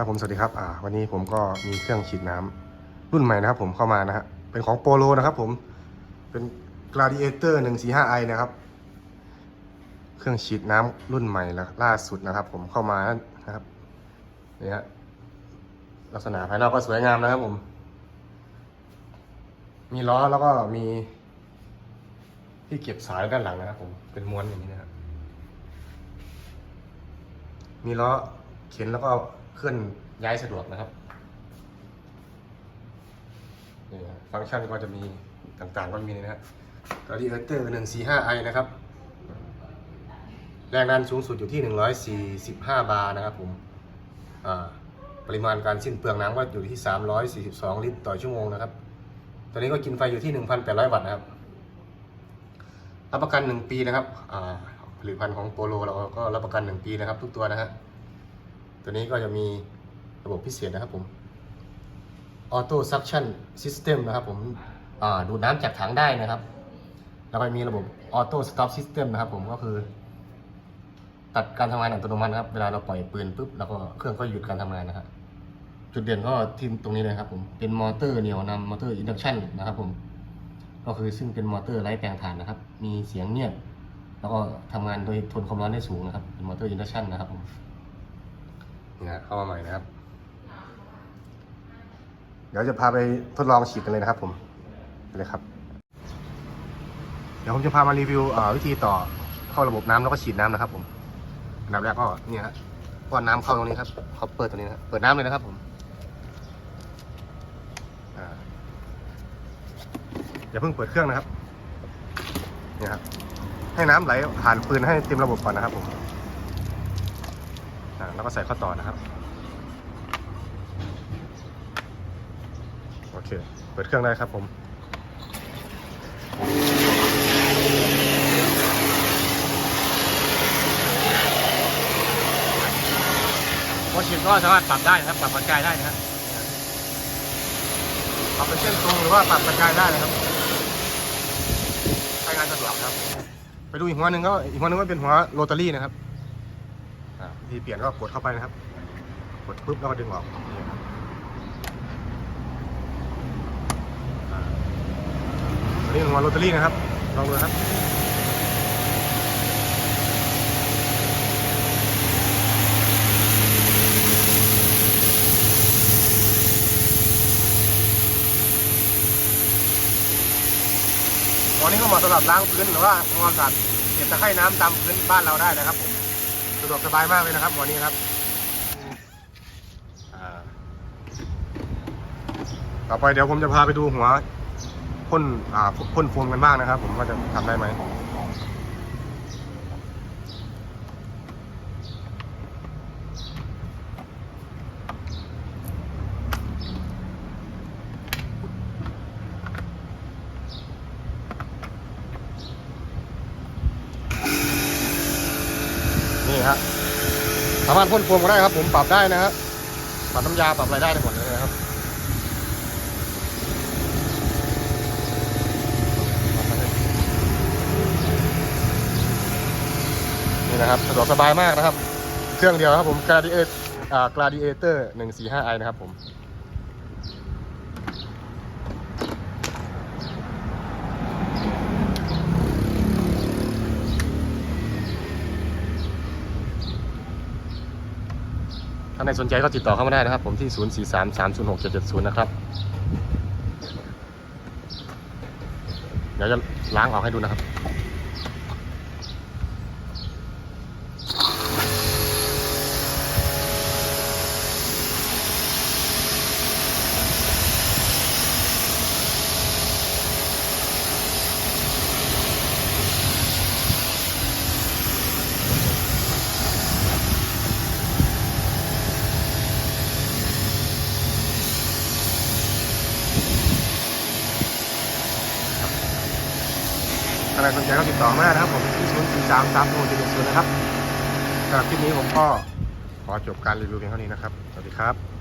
ครับผมสวัสดีครับอ่าวันนี้ผมก็มีเครื่องฉีดน้ำรุ่นใหม่นะครับ ผมเข้ามานะฮะเป็นของโปโลนะครับ ผมเป็น Gladiator 145i นะครับ เครื่องฉีดน้ำรุ่นใหม่ล,ล่าสุดนะครับ ผมเข้ามานะครับนี่ฮะลักษณะภายนอกก็สวยงามนะครับผม มีล้อแล้วก็มี ที่เก็บสายด้านหลังนะครับ ผมเป็นม้วนอย่างนี้นะครับมีล้อเข็นแล้วก็ เคลื่อนย้ายสะดวกนะครับนี่ฟังก์ชันก็จะมีต่างๆก็มีนะฮะ Radiator 145i นะครับ แรงดันสูงสุดอยู่ที่145บาร์นะครับผมปริมาณการสิ้นเปลืองน้ำก็อยู่ที่342ลิตรต่อชั่วโมงนะครับ ตอนนี้ก็กินไฟอยู่ที่1,800วัตต์นะครับ รับประกัน1ปีนะครับผลิตภัณฑ์ของโปโลเราก็รับประกัน1ปีนะครับ ทุกตัวนะฮะ ตัวนี้ก็จะมีระบบพิเศษนะครับผม Auto Suction System นะครับผมดูดน้ำจากถังได้นะครับ แล้วก็มีระบบ Auto Stop System นะครับผมก็คือ ตัดการทำงานอัตโนมัตินะครับ เวลาเราปล่อยปืนปุ๊บแล้วก็เครื่องก็หยุดการทำงานนะครับจุดเด่นก็ที่ตรงนี้เลยครับผมเป็นมอเตอร์เหนี่ยวนำมอเตอร์อินดักชันนะครับผมก็คือซึ่งเป็นมอเตอร์ไร้แปลงถ่านนะครับ มีเสียงเงียบแล้วก็ทำงานโดยทนความร้อนได้สูงนะครับเป็นมอเตอร์อินดักชันนะครับผม นี่นะเข้ามาใหม่นะครับ เดี๋ยวจะพาไปทดลองฉีดกันเลยนะครับ ผมไปเลยครับ เดี๋ยวผมจะพามารีวิววิธีต่อเข้าระบบน้ำแล้วก็ฉีดน้ำนะครับ ผมอันดับแรกก็เนี่ยฮะป้อนน้ำเข้าตรงนี้ครับเขาเปิดตรงนี้นะเปิดน้ำเลยนะครับ ผมอย่าเพิ่งเปิดเครื่องนะครับเนี่ยครับให้น้ำไหลผ่านปืนให้เต็มระบบก่อนนะครับผม แล้วก็ใส่ข้อต่อนะครับ โอเค เปิดเครื่องได้ครับผมโมชินก็สามารถปรับได้นะครับ ปรับกระจายได้นะครับปรับเป็นเส้นตรงหรือว่าปรับกระจายได้นะครับใช้งานสะดวกครับ ไปดูอีกหัวหนึ่งก็อีกหัวหนึ่งก็เป็นหัวโรตารี่นะครับ ที่เปลี่ยนก็กดเข้าไปนะครับ กดปุ๊บแล้วก็ดึงออกนี่ครับอันนี้หัวโรตารี่นะครับลองดูครับหัวนี้ก็เหมาะสำหรับล้างพื้นหรือว่าทำความสะอาดเก็บตะไคร่น้ำตามพื้นบ้านเราได้นะครับผม สะดวกสบายมากเลยนะครับหัวนี้ครับต่อไปเดี๋ยวผมจะพาไปดูหัวพ่นอ่าพ่นโฟมกันบ้างนะครับ ผมว่าจะทำได้ไหม นี่ฮะสามารถพ่นโฟมก็ได้ครับ ผมปรับได้นะฮะปรับน้ำยาปรับอะไรได้ทั้งหมดเลยนะครับนี่นะครับสะดวกสบายมากนะครับ เครื่องเดียวครับผมกราดิเอตกราดิเอ่า Gladiator 145i นะครับผม ถ้าในสนใจก็ติดต่อเข้ามาได้นะครับ ผมที่ 043-306-770 นะครับ เดี๋ยวจะล้างออกให้ดูนะครับ ถ้าใครสนใจก็ติดต่อมาได้นะครับผมที่0433067770นะครับสำหรับคลิปนี้ผมก็ขอจบการรีวิวเพียงเท่านี้นะครับ สวัสดีครับ